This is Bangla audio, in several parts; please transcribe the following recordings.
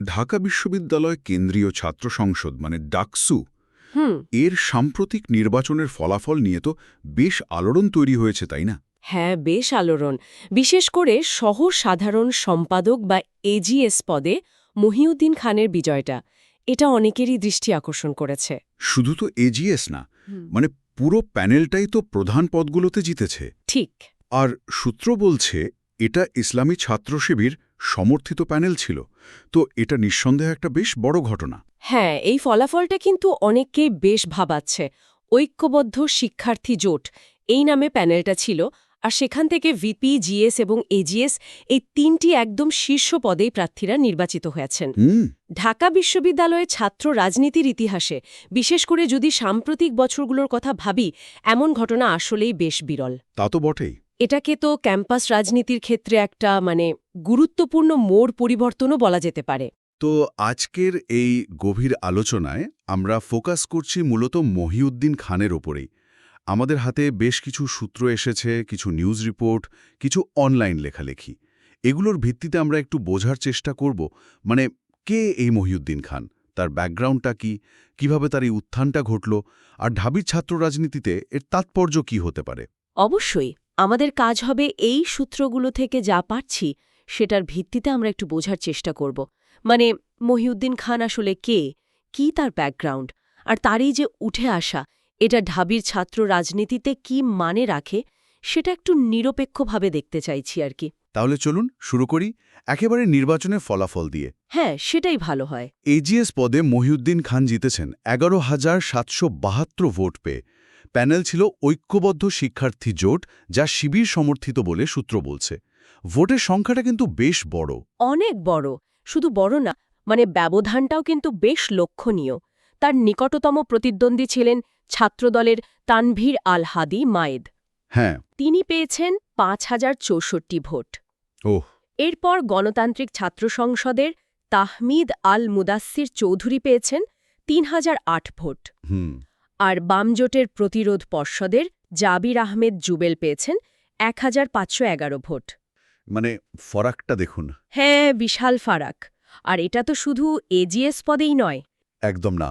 ঢাকা বিশ্ববিদ্যালয় কেন্দ্রীয় ছাত্র সংসদ মানে ডাকসু হুম। এর সাম্প্রতিক নির্বাচনের ফলাফল নিয়ে তো বেশ আলোড়ন তৈরি হয়েছে তাই না? হ্যাঁ বেশ আলোড়ন। বিশেষ করে সহ সাধারণ সম্পাদক বা এজিএস পদে মহিউদ্দিন খানের বিজয়টা এটা অনেকেরই দৃষ্টি আকর্ষণ করেছে। শুধু তো এজিএস না মানে পুরো প্যানেলটাই তো প্রধান পদগুলোতে জিতেছে। ঠিক। আর সূত্র বলছে এটা ইসলামী ছাত্র শিবির সমর্থিত প্যানেল ছিল। তো এটা নিঃসন্দেহে একটা বেশ বড় ঘটনা। হ্যাঁ এই ফলাফলটা কিন্তু অনেককেই বেশ ভাবাচ্ছে। ঐক্যবদ্ধ শিক্ষার্থী জোট এই নামে প্যানেলটা ছিল। আর সেখান থেকে ভিপি জিএস এবং এজিএস এই তিনটি একদম শীর্ষ পদেই প্রার্থীরা নির্বাচিত হয়েছেন। ঢাকা বিশ্ববিদ্যালয়ের ছাত্র রাজনীতির ইতিহাসে বিশেষ করে যদি সাম্প্রতিক বছরগুলোর কথা ভাবি এমন ঘটনা আসলেই বেশ বিরল। তা তো বটেই। এটাকে তো ক্যাম্পাস রাজনীতির ক্ষেত্রে একটা মানে গুরুত্বপূর্ণ মোড় পরিবর্তনও বলা যেতে পারে। তো আজকের এই গভীর আলোচনায় আমরা ফোকাস করছি মূলত মহিউদ্দিন খানের ওপরেই। আমাদের হাতে বেশ কিছু সূত্র এসেছে কিছু নিউজ রিপোর্ট কিছু অনলাইন লেখালেখি। এগুলোর ভিত্তিতে আমরা একটু বোঝার চেষ্টা করব মানে কে এই মহিউদ্দিন খান? তার ব্যাকগ্রাউন্ডটা কি? কীভাবে তার এই উত্থানটা ঘটল? আর ঢাবির ছাত্র রাজনীতিতে এর তাৎপর্য কি হতে পারে? অবশ্যই। আমাদের কাজ হবে এই সূত্রগুলো থেকে যা পাচ্ছি সেটার ভিত্তিতে আমরা একটু বোঝার চেষ্টা করব। মানে মহিউদ্দিন খান আসলে কে? কি তার ব্যাকগ্রাউন্ড আর তারই যে উঠে আসা এটা ঢাবির ছাত্র রাজনীতিতে কি মানে রাখে সেটা একটু নিরপেক্ষভাবে দেখতে চাইছি আর কি। তাহলে চলুন শুরু করি একেবারে নির্বাচনের ফলাফল দিয়ে। হ্যাঁ সেটাই ভালো হয়। এজিএস পদে মহিউদ্দিন খান জিতেছেন এগারো হাজার সাতশো বাহাত্তর ভোট পেয়ে। প্যানেল ছিল ঐক্যবদ্ধ শিক্ষার্থী জোট যা শিবির সমর্থিত বলে সূত্র বলছে। ভোটের সংখ্যাটা কিন্তু বেশ বড়। অনেক বড়। শুধু বড় না মানে ব্যবধানটাও কিন্তু বেশ লক্ষণীয়। তার নিকটতম প্রতিদ্বন্দ্বী ছিলেন ছাত্রদলের তানভীর আল হাদি মায়েদ। হ্যাঁ। তিনি পেয়েছেন পাঁচ হাজার চৌষট্টি ভোট। ওহ। এরপর গণতান্ত্রিক ছাত্র সংসদের তাহমিদ আল মুদাস্সির চৌধুরী পেয়েছেন তিন হাজার আট ভোট। হুম। আর বামজোটের প্রতিরোধ পর্ষদের জাবির আহমেদ জুবেল পেয়েছেন এক হাজার পাঁচশো এগারো ভোট। মানে ফরাকটা দেখুন। হ্যাঁ বিশাল ফারাক। আর এটা তো শুধু এজিএস পদেই নয়। একদম না।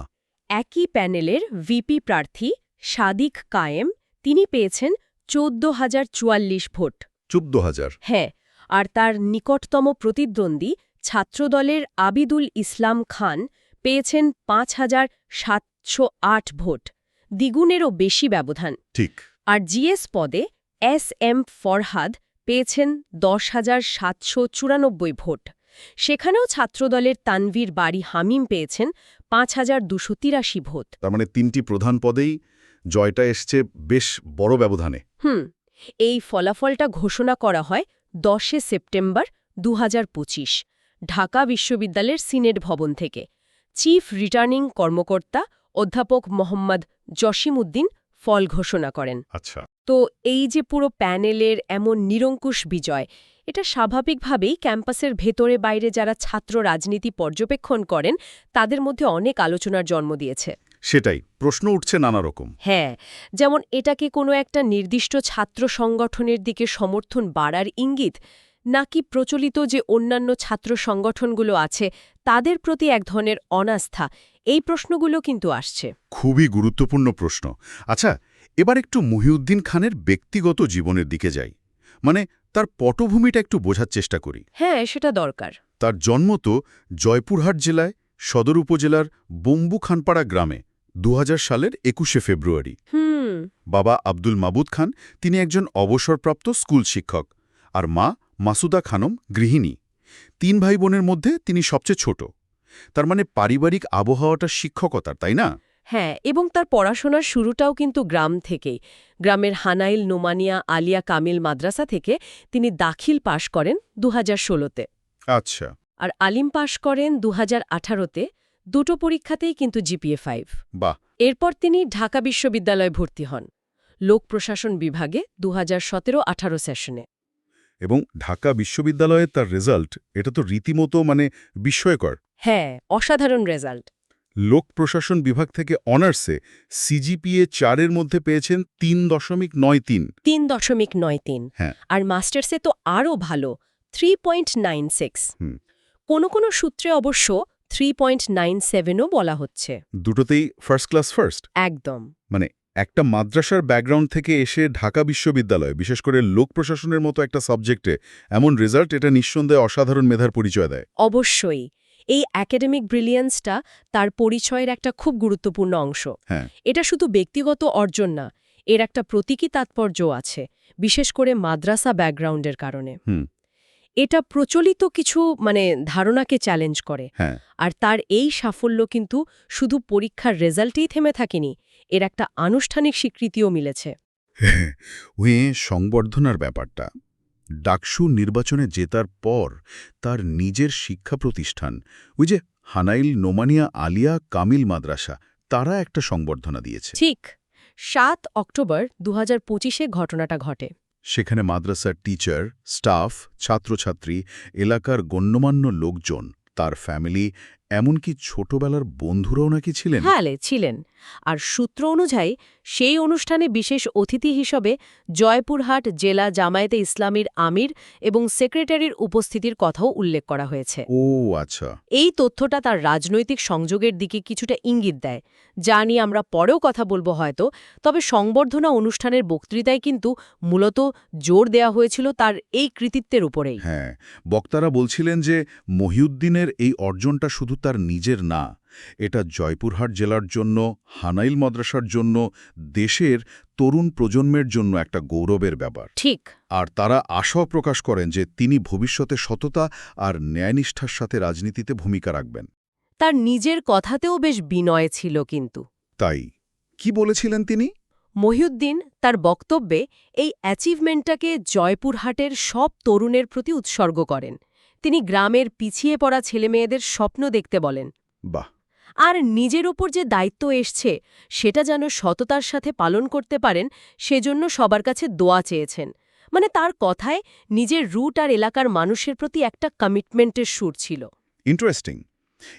একই প্যানেলের ভিপি প্রার্থী সাদিক কায়েম তিনি পেয়েছেন চোদ্দ হাজার চুয়াল্লিশ ভোট। চোদ্দ হাজার? হ্যাঁ আর তার নিকটতম প্রতিদ্বন্দ্বী ছাত্রদলের আবিদুল ইসলাম খান পেয়েছেন পাঁচ হাজার সাতশো আট ভোট। দ্বিগুণেরও বেশি ব্যবধান। ঠিক। আর জিএস পদে এস এম ফরহাদ পেয়েছেন দশ হাজার সাতশো চুরানব্বই ভোট। সেখানেও ছাত্রদলের তানভীর বাড়ি হামিম পেয়েছেন পাঁচ হাজার দুশো তিরাশি ভোট। তার মানে তিনটি প্রধান পদেই জয়টা এসছে বেশ বড় ব্যবধানে। হুম এই ফলাফলটা ঘোষণা করা হয় দশে সেপ্টেম্বর দু হাজার পঁচিশ ঢাকা বিশ্ববিদ্যালয়ের সিনেট ভবন থেকে। চিফ রিটার্নিং কর্মকর্তা অধ্যাপক মোহাম্মদ জসিমউদ্দিন ফল ঘোষণা করেন। আচ্ছা। তো এই যে পুরো প্যানেলের এমন নিরঙ্কুশ বিজয় এটা স্বাভাবিকভাবেই ক্যাম্পাসের ভেতরে বাইরে যারা ছাত্র রাজনীতি পর্যবেক্ষণ করেন তাদের মধ্যে অনেক আলোচনার জন্ম দিয়েছে। সেটাই প্রশ্ন উঠছে নানা রকম। হ্যাঁ যেমন এটাকে কোনো একটা নির্দিষ্ট ছাত্র সংগঠনের দিকে সমর্থন বাড়ার ইঙ্গিত নাকি প্রচলিত যে অন্যান্য ছাত্র সংগঠনগুলো আছে তাদের প্রতি এক ধরনের অনাস্থা? এই প্রশ্নগুলো কিন্তু আসছে। খুবই গুরুত্বপূর্ণ প্রশ্ন। আচ্ছা এবার একটু মহিউদ্দিন খানের ব্যক্তিগত জীবনের দিকে যাই। মানে তার পটভূমিটা একটু বোঝার চেষ্টা করি। হ্যাঁ সেটা দরকার। তার জন্ম তো জয়পুরহাট জেলায় সদর উপজেলার বম্বু খানপাড়া গ্রামে দু হাজার সালের একুশে ফেব্রুয়ারি। হুম। বাবা আব্দুল মাবুদ খান তিনি একজন অবসরপ্রাপ্ত স্কুল শিক্ষক। আর মা মাসুদা খানম গৃহিণী। তিন ভাই বোনের মধ্যে তিনি সবচেয়ে ছোট। তার মানে পারিবারিক আবহাওয়াটা শিক্ষকতার তাই না? হ্যাঁ এবং তার পড়াশোনার শুরুটাও কিন্তু গ্রাম থেকেই। গ্রামের হানাইল নোমানিয়া আলিয়া কামিল মাদ্রাসা থেকে তিনি দাখিল পাশ করেন দু হাজার ষোলোতে। আচ্ছা। আর আলিম পাশ করেন দু হাজার আঠারোতে দুটো পরীক্ষাতেই কিন্তু জিপিএ ফাইভ। বাহ! এরপর তিনি ঢাকা বিশ্ববিদ্যালয়ে ভর্তি হন। লোক প্রশাসন বিভাগে দু হাজার সতেরো আঠারো সেশনে। এবং ঢাকা বিশ্ববিদ্যালয়ে তার রেজাল্ট এটা তো রীতিমতো মানে বিস্ময়কর। হ্যাঁ অসাধারণ রেজাল্ট লোক প্রশাসন বিভাগ থেকে অনার্সে সিজিপিএ চারের মধ্যে পেয়েছেন তিন দশমিক নয় তিন। তিন দশমিক নয় তিন। হ্যাঁ। আর মাস্টার্সে তো আরও ভালো থ্রি পয়েন্ট নাইন সিক্স। কোনো কোনো সূত্রে অবশ্য থ্রি পয়েন্ট নাইন সেভেনও বলা হচ্ছে। দুটোতেই ফার্স্ট ক্লাস ফার্স্ট একদম। মানে একটা মাদ্রাসার ব্যাকগ্রাউন্ড থেকে এসে ঢাকা বিশ্ববিদ্যালয় বিশেষ করে লোক প্রশাসনের মতো একটা সাবজেক্টে এমন রেজাল্ট এটা নিঃসন্দেহে অসাধারণ মেধার পরিচয় দেয়। অবশ্যই। এই একাডেমিক ব্রিলিয়ান্সটা তার পরিচয়ের একটা খুব গুরুত্বপূর্ণ অংশ। হ্যাঁ। এটা শুধু ব্যক্তিগত অর্জন না এর একটা প্রতীকী তাৎপর্য আছে বিশেষ করে মাদ্রাসা ব্যাকগ্রাউন্ডের কারণে। হুম। এটা প্রচলিত কিছু মানে ধারণাকে চ্যালেঞ্জ করে। হ্যাঁ। আর তার এই সাফল্য কিন্তু শুধু পরীক্ষার রেজাল্টেই থেমে থাকেনি এর একটা আনুষ্ঠানিক স্বীকৃতিও মিলেছে। ওই সংবর্ধনার ব্যাপারটা। ডাকসু নির্বাচনে জেতার পর তার নিজের শিক্ষা প্রতিষ্ঠান ওই যে হানাইল নোমানিয়া আলিয়া কামিল মাদ্রাসা তারা একটা সংবর্ধনা দিয়েছে। ঠিক সাত অক্টোবর দু হাজার পঁচিশে ঘটনাটা ঘটে। সেখানে মাদ্রাসার টিচার স্টাফ ছাত্রছাত্রী এলাকার গণ্যমান্য লোকজন তার ফ্যামিলি এমনকি ছোটবেলার বন্ধুরাও নাকি ছিলেন? হ্যাঁ ছিলেন। আর সূত্র অনুযায়ী সেই অনুষ্ঠানে বিশেষ অতিথি হিসেবে জয়পুরহাট জেলা জামায়াতে ইসলামীর আমির এবং সেক্রেটারির উপস্থিতির কথাও উল্লেখ করা হয়েছে। ও আচ্ছা। এই তথ্যটা তার রাজনৈতিক সংযোগের দিকে কিছুটা ইঙ্গিত দেয় যা নিয়ে আমরা পরেও কথা বলব হয়তো তবে সংবর্ধনা অনুষ্ঠানের বক্তৃতায় কিন্তু মূলত জোর দেয়া হয়েছিল তার এই কৃতিত্বের উপরেই। হ্যাঁ বক্তারা বলছিলেন যে মহিউদ্দিনের এই অর্জনটা শুধু তার নিজের না এটা জয়পুরহাট জেলার জন্য হানাইল মাদ্রাসার জন্য দেশের তরুণ প্রজন্মের জন্য একটা গৌরবের ব্যাপার। ঠিক। আর তারা আশাও প্রকাশ করেন যে তিনি ভবিষ্যতে সততা আর ন্যায়নিষ্ঠার সাথে রাজনীতিতে ভূমিকা রাখবেন। তার নিজের কথাতেও বেশ বিনয় ছিল কিন্তু। তাই কি বলেছিলেন তিনি? মহিউদ্দিন তার বক্তব্যে এই অ্যাচিভমেন্টটাকে জয়পুরহাটের সব তরুণের প্রতি উৎসর্গ করেন। তিনি গ্রামের পিছিয়ে পড়া ছেলেমেয়েদের স্বপ্ন দেখতে বলেন। বাহ। আর নিজের ওপর যে দায়িত্ব এসছে সেটা যেন সততার সাথে পালন করতে পারেন সেজন্য সবার কাছে দোয়া চেয়েছেন। মানে তার কথায় নিজের রুট আর এলাকার মানুষের প্রতি একটা কমিটমেন্টের সুর ছিল। ইন্টারেস্টিং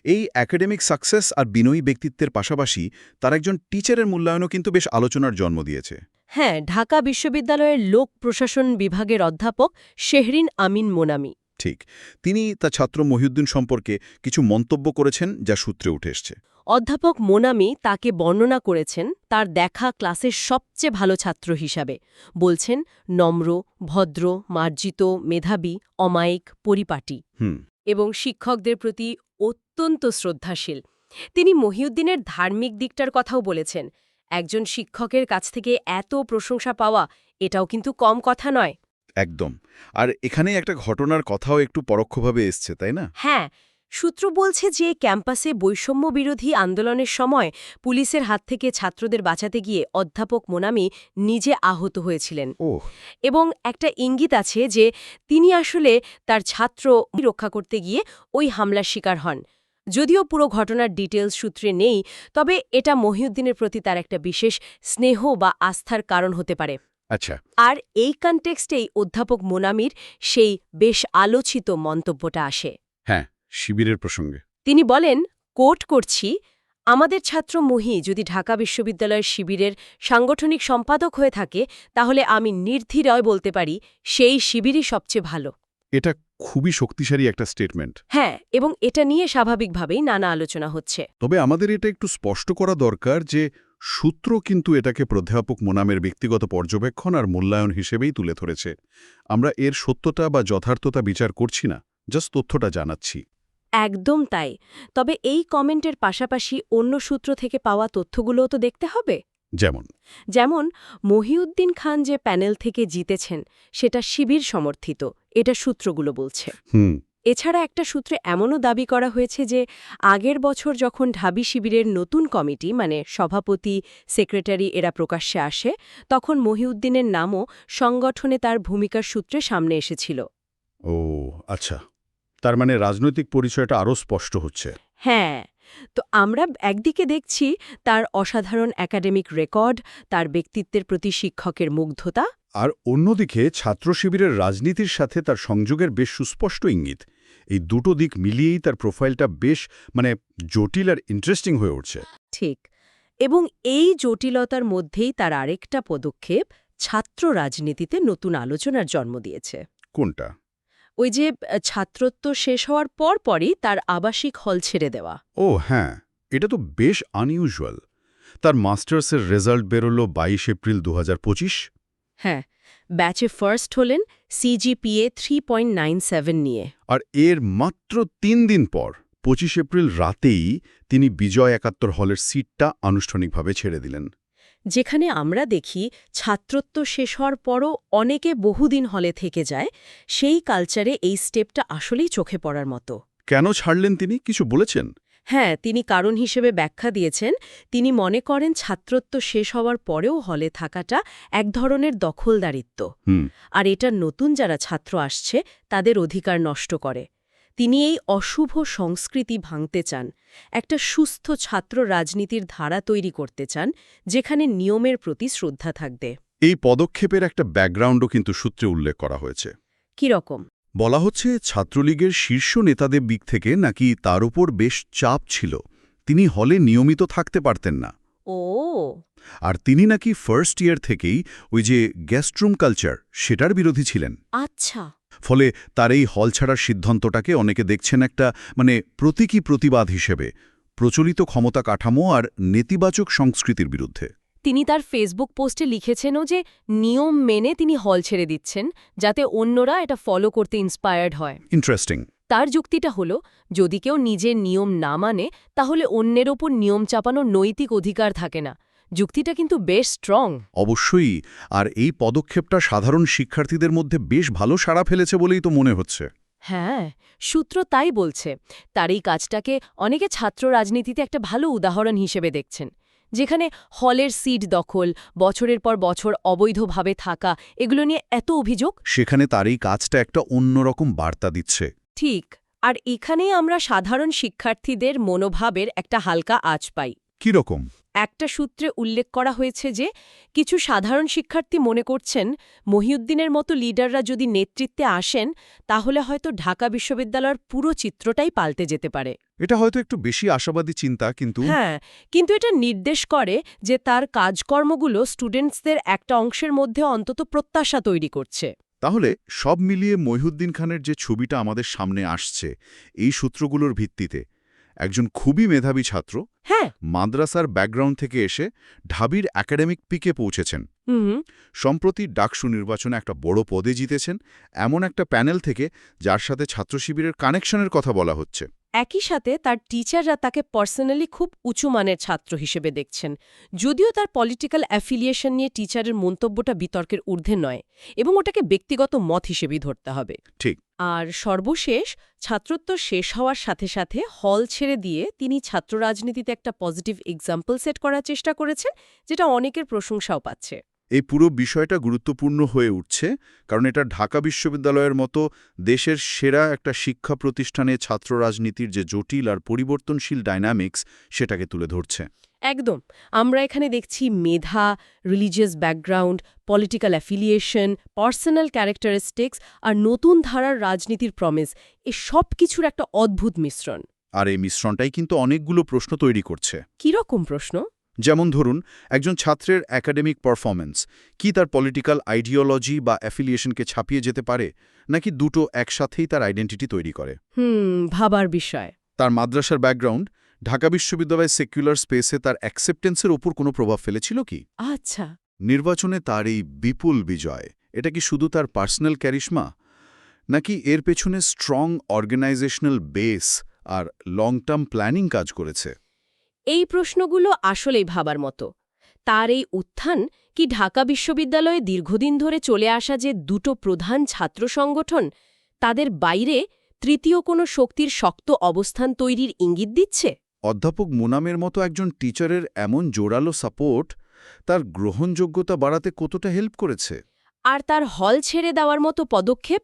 এই একাডেমিক সাকসেস আর বিনয়ী ব্যক্তিত্বের পাশাপাশি তার একজন টিচারের মূল্যায়নও কিন্তু বেশ আলোচনার জন্ম দিয়েছে। হ্যাঁ ঢাকা বিশ্ববিদ্যালয়ের লোক প্রশাসন বিভাগের অধ্যাপক শেহরিন আমিন মোনামি। ঠিক। তিনি তা ছাত্র মহিউদ্দিন সম্পর্কে কিছু মন্তব্য করেছেন যা সূত্রে উঠে এসছে। অধ্যাপক মোনামি তাকে বর্ণনা করেছেন তার দেখা ক্লাসের সবচেয়ে ভালো ছাত্র হিসাবে। বলছেন নম্র ভদ্র মার্জিত মেধাবী অমায়িক পরিপাটি। এবং শিক্ষকদের প্রতি অত্যন্ত শ্রদ্ধাশীল। তিনি মহিউদ্দিনের ধার্মিক দিকটার কথাও বলেছেন একজন শিক্ষকের কাছ থেকে এত প্রশংসা পাওয়া এটাও কিন্তু কম কথা নয়। একদম। আর এখানে একটা ঘটনার কথাও একটু পরোক্ষভাবে এসছে তাই না? হ্যাঁ সূত্র বলছে যে ক্যাম্পাসে বৈষম্য বিরোধী আন্দোলনের সময় পুলিশের হাত থেকে ছাত্রদের বাঁচাতে গিয়ে অধ্যাপক মোনামি নিজে আহত হয়েছিলেন। এবং একটা ইঙ্গিত আছে যে তিনি আসলে তার ছাত্র রক্ষা করতে গিয়ে ওই হামলার শিকার হন। যদিও পুরো ঘটনার ডিটেলস সূত্রে নেই তবে এটা মহিউদ্দিনের প্রতি তার একটা বিশেষ স্নেহ বা আস্থার কারণ হতে পারে। আচ্ছা। আর এই কনটেক্সটেই অধ্যাপক মোনামির সেই বেশ আলোচিত মন্তব্যটা আসে। হ্যাঁ শিবিরের প্রসঙ্গে। তিনি বলেন কোট করছি। আমাদের ছাত্র মহি যদি ঢাকা বিশ্ববিদ্যালয়ের শিবিরের সাংগঠনিক সম্পাদক হয়ে থাকে তাহলে আমি নির্ধিরয় বলতে পারি সেই শিবিরই সবচেয়ে ভালো। এটা খুবই শক্তিশালী একটা স্টেটমেন্ট হ্যাঁ এবং এটা নিয়ে স্বাভাবিকভাবেই নানা আলোচনা হচ্ছে। তবে আমাদের এটা একটু স্পষ্ট করা দরকার যে সূত্র কিন্তু এটাকে প্রাধ্যাপক মোনামের ব্যক্তিগত পর্যবেক্ষণ আর মূল্যায়ন হিসেবেই তুলে ধরেছে। আমরা এর সত্যতা বা যথার্থতা বিচার করছি না জাস্ট তথ্যটা জানাচ্ছি। একদম তাই। তবে এই কমেন্টের পাশাপাশি অন্য সূত্র থেকে পাওয়া তথ্যগুলোও তো দেখতে হবে। যেমন? যেমন মহিউদ্দিন খান যে প্যানেল থেকে জিতেছেন সেটা শিবির সমর্থিত এটা সূত্রগুলো বলছে। হুম। এছাড়া একটা সূত্রে এমনও দাবি করা হয়েছে যে আগের বছর যখন ঢাবি শিবিরের নতুন কমিটি মানে সভাপতি সেক্রেটারি এরা প্রকাশ্যে আসে তখন মহিউদ্দিনের নামও সংগঠনে তার ভূমিকার সূত্রে সামনে এসেছিল। ও আচ্ছা। তার মানে রাজনৈতিক পরিচয়টা আরও স্পষ্ট হচ্ছে। হ্যাঁ। তো আমরা একদিকে দেখছি তার অসাধারণ একাডেমিক রেকর্ড তার ব্যক্তিত্বের প্রতি শিক্ষকের মুগ্ধতা। আর অন্যদিকে ছাত্র শিবিরের রাজনীতির সাথে তার সংযোগের বেশ সুস্পষ্ট ইঙ্গিত। এই দুটো দিক মিলিয়েই তার প্রোফাইলটা বেশ মানে জটিল আর ইন্টারেস্টিং হয়ে উঠছে। ঠিক। এবং এই জটিলতার মধ্যেই তার আরেকটা পদক্ষেপ ছাত্র রাজনীতিতে নতুন আলোচনার জন্ম দিয়েছে। কোনটা? ওই যে ছাত্রত্ব শেষ হওয়ার পর পরই তার আবাসিক হল ছেড়ে দেওয়া। ও হ্যাঁ এটা তো বেশ আনইউজুয়াল তার মাস্টার্সের রেজাল্ট বেরোলো বাইশ এপ্রিল দু হাজার পঁচিশ। হ্যাঁ ব্যাচে ফার্স্ট হলেন CGPA three point nine seven নিয়ে। আর এর মাত্র তিন দিন পর পঁচিশ এপ্রিল রাতেই তিনি বিজয় একাত্তর হলের সিটটা আনুষ্ঠানিকভাবে ছেড়ে দিলেন। যেখানে আমরা দেখি ছাত্রত্ব শেষ হওয়ার পরও অনেকে বহুদিন হলে থেকে যায় সেই কালচারে এই স্টেপটা আসলেই চোখে পড়ার মতো। কেন ছাড়লেন তিনি? কিছু বলেছেন? হ্যাঁ তিনি কারণ হিসেবে ব্যাখ্যা দিয়েছেন তিনি মনে করেন ছাত্রত্ব শেষ হওয়ার পরেও হলে থাকাটা এক ধরনের দখলদারিত্ব। আর এটা নতুন যারা ছাত্র আসছে তাদের অধিকার নষ্ট করে। তিনি এই অশুভ সংস্কৃতি ভাঙতে চান একটা সুস্থ ছাত্র রাজনীতির ধারা তৈরি করতে চান যেখানে নিয়মের প্রতি শ্রদ্ধা থাকবে। এই পদক্ষেপের একটা ব্যাকগ্রাউন্ডও কিন্তু সূত্রে উল্লেখ করা হয়েছে। কীরকম? বলা হচ্ছে ছাত্রলীগের শীর্ষ নেতাদের দিক থেকে নাকি তার উপর বেশ চাপ ছিল। তিনি হলে নিয়মিত থাকতে পারতেন না। ও। আর তিনি নাকি ফার্স্ট ইয়ার থেকেই ওই যে গেস্টরুম কালচার সেটার বিরোধী ছিলেন। আচ্ছা। ফলে তার এই হল ছাড়ার সিদ্ধান্তটাকে অনেকে দেখছেন একটা মানে প্রতীকী প্রতিবাদ হিসেবে প্রচলিত ক্ষমতা কাঠামো আর নেতিবাচক সংস্কৃতির বিরুদ্ধে। তিনি তার ফেসবুক পোস্টে লিখেছেনও যে নিয়ম মেনে তিনি হল ছেড়ে দিচ্ছেন যাতে অন্যরা এটা ফলো করতে ইন্সপায়ার্ড হয়। ইন্টারেস্টিং তার যুক্তিটা হলো যদি কেউ নিজের নিয়ম না মানে তাহলে অন্যের ওপর নিয়ম চাপানোর নৈতিক অধিকার থাকে না। যুক্তিটা কিন্তু বেশ স্ট্রং অবশ্যই আর এই পদক্ষেপটা সাধারণ শিক্ষার্থীদের মধ্যে বেশ ভালো সাড়া ফেলেছে বলেই তো মনে হচ্ছে। হ্যাঁ সূত্র তাই বলছে তার এই কাজটাকে অনেকে ছাত্র রাজনীতিতে একটা ভালো উদাহরণ হিসেবে দেখছেন। যেখানে হলের সিট দখল বছরের পর বছর অবৈধভাবে থাকা এগুলো নিয়ে এত অভিযোগ? সেখানে তার এই কাজটা একটা অন্যরকম বার্তা দিচ্ছে। ঠিক আর এখানেই আমরা সাধারণ শিক্ষার্থীদের মনোভাবের একটা হালকা আঁচ পাই। কি রকম একটা সূত্রে উল্লেখ করা হয়েছে যে কিছু সাধারণ শিক্ষার্থী মনে করছেন মহিউদ্দিনের মতো লিডাররা যদি নেতৃত্বে আসেন তাহলে হয়তো ঢাকা বিশ্ববিদ্যালয়ের পুরো চিত্রটাই পাল্টে যেতে পারে। এটা হয়তো একটু বেশি আশাবাদী চিন্তা কিন্তু হ্যাঁ কিন্তু এটা নির্দেশ করে যে তার কাজকর্মগুলো স্টুডেন্টসদের একটা অংশের মধ্যে অন্তত প্রত্যাশা তৈরি করছে। তাহলে সব মিলিয়ে মহিউদ্দিন খানের যে ছবিটা আমাদের সামনে আসছে এই সূত্রগুলোর ভিত্তিতে একজন খুবই মেধাবী ছাত্র হ্যাঁ। মাদ্রাসার ব্যাকগ্রাউন্ড থেকে এসে ঢাবির একাডেমিক পিকে পৌঁছেছেন। সম্প্রতি ডাকসু নির্বাচনে একটা বড় পদে জিতেছেন এমন একটা প্যানেল থেকে যার সাথে ছাত্র শিবিরের কানেকশনের কথা বলা হচ্ছে। একই সাথে তার টিচাররা তাকে পার্সোনালি খুব উঁচু মানের ছাত্র হিসেবে দেখছেন। যদিও তার পলিটিক্যাল অ্যাফিলিয়েশন নিয়ে টিচারের মন্তব্যটা বিতর্কের ঊর্ধ্বে নয় এবং ওটাকে ব্যক্তিগত মত হিসেবেই ধরতে হবে। ঠিক। আর সর্বশেষ ছাত্রত্ব শেষ হওয়ার সাথে সাথে হল ছেড়ে দিয়ে তিনি ছাত্র রাজনীতিতে একটা পজিটিভ এক্সাম্পল সেট করার চেষ্টা করেছেন যেটা অনেকের প্রশংসাও পাচ্ছে। এই পুরো বিষয়টা গুরুত্বপূর্ণ হয়ে উঠছে কারণ এটা ঢাকা বিশ্ববিদ্যালয়ের মতো দেশের সেরা একটা শিক্ষা প্রতিষ্ঠানে ছাত্র রাজনীতির যে জটিল আর পরিবর্তনশীল ডাইনামিক্স সেটাকে তুলে ধরছে। একদম। আমরা এখানে দেখছি মেধা religious background political affiliation personal characteristics আর নতুন ধারার রাজনীতির প্রমিস এ সব কিছুর একটা অদ্ভুত মিশ্রণ। আর এই মিশ্রণটাই কিন্তু অনেকগুলো প্রশ্ন তৈরি করছে। কীরকম প্রশ্ন? যেমন ধরুন একজন ছাত্রের একাডেমিক পারফরম্যান্স কি তার পলিটিক্যাল আইডিওলজি বা অ্যাফিলিয়েশনকে ছাপিয়ে যেতে পারে নাকি দুটো একসাথেই তার আইডেন্টিটি তৈরি করে? হুম ভাবার বিষয়। তার মাদ্রাসার ব্যাকগ্রাউন্ড ঢাকা বিশ্ববিদ্যালয়ের সেকুলার স্পেসে তার অ্যাকসেপ্টেন্সের ওপর কোনো প্রভাব ফেলেছিল কি? আচ্ছা। নির্বাচনে তার এই বিপুল বিজয় এটা কি শুধু তার পার্সোনাল ক্যারিশমা নাকি এর পেছনে স্ট্রং অর্গানাইজেশনাল বেস আর লং টার্ম প্ল্যানিং কাজ করেছে? এই প্রশ্নগুলো আসলেই ভাবার মতো। তার এই উত্থান কি ঢাকা বিশ্ববিদ্যালয়ে দীর্ঘদিন ধরে চলে আসা যে দুটো প্রধান ছাত্র সংগঠন তাদের বাইরে তৃতীয় কোনো শক্তির শক্ত অবস্থান তৈরির ইঙ্গিত দিচ্ছে? অধ্যাপক মুনামের মতো একজন টিচারের এমন জোরালো সাপোর্ট তার গ্রহণযোগ্যতা বাড়াতে কতটা হেল্প করেছে? আর তার হল ছেড়ে দেওয়ার মতো পদক্ষেপ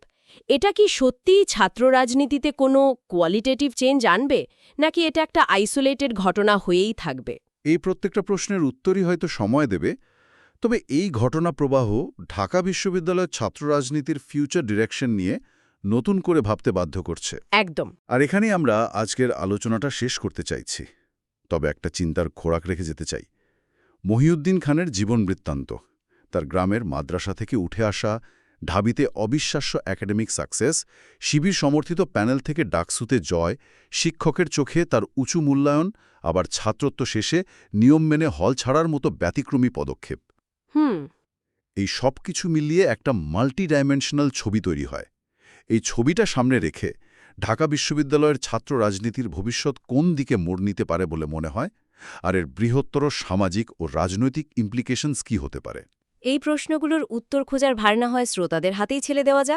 এটা কি সত্যিই ছাত্র রাজনীতিতে কোনো কোয়ালিটেটিভ চেঞ্জ আনবে নাকি এটা একটা আইসোলেটেড ঘটনা হয়েই থাকবে? এই প্রত্যেকটা প্রশ্নের উত্তরই হয়তো সময় দেবে তবে এই ঘটনা প্রবাহ ঢাকা বিশ্ববিদ্যালয়ের ছাত্র রাজনীতির ফিউচার ডিরেকশন নিয়ে নতুন করে ভাবতে বাধ্য করছে। একদম। আর এখানেই আমরা আজকের আলোচনাটা শেষ করতে চাইছি। তবে একটা চিন্তার খোরাক রেখে যেতে চাই। মহিউদ্দিন খানের জীবন বৃত্তান্ত তার গ্রামের মাদ্রাসা থেকে উঠে আসা ঢাবিতে অবিশ্বাস্য একাডেমিক সাকসেস শিবির সমর্থিত প্যানেল থেকে ডাকসুতে জয় শিক্ষকের চোখে তার উঁচু মূল্যায়ন আবার ছাত্রত্ব শেষে নিয়ম মেনে হল ছাড়ার মতো ব্যতিক্রমী পদক্ষেপ। হুম। এই সব কিছু মিলিয়ে একটা মাল্টি ডাইমেনশনাল ছবি তৈরি হয়। এই ছবিটা সামনে রেখে ঢাকা বিশ্ববিদ্যালয়ের ছাত্র রাজনীতির ভবিষ্যৎ কোন দিকে মোড় নিতে পারে বলে মনে হয়? আর এর বৃহত্তর সামাজিক ও রাজনৈতিক ইমপ্লিকেশনস কি হতে পারে? এই প্রশ্নগুলোর উত্তর খোঁজার ভার না হয় শ্রোতাদের হাতেই ছেলে দেওয়া যাক।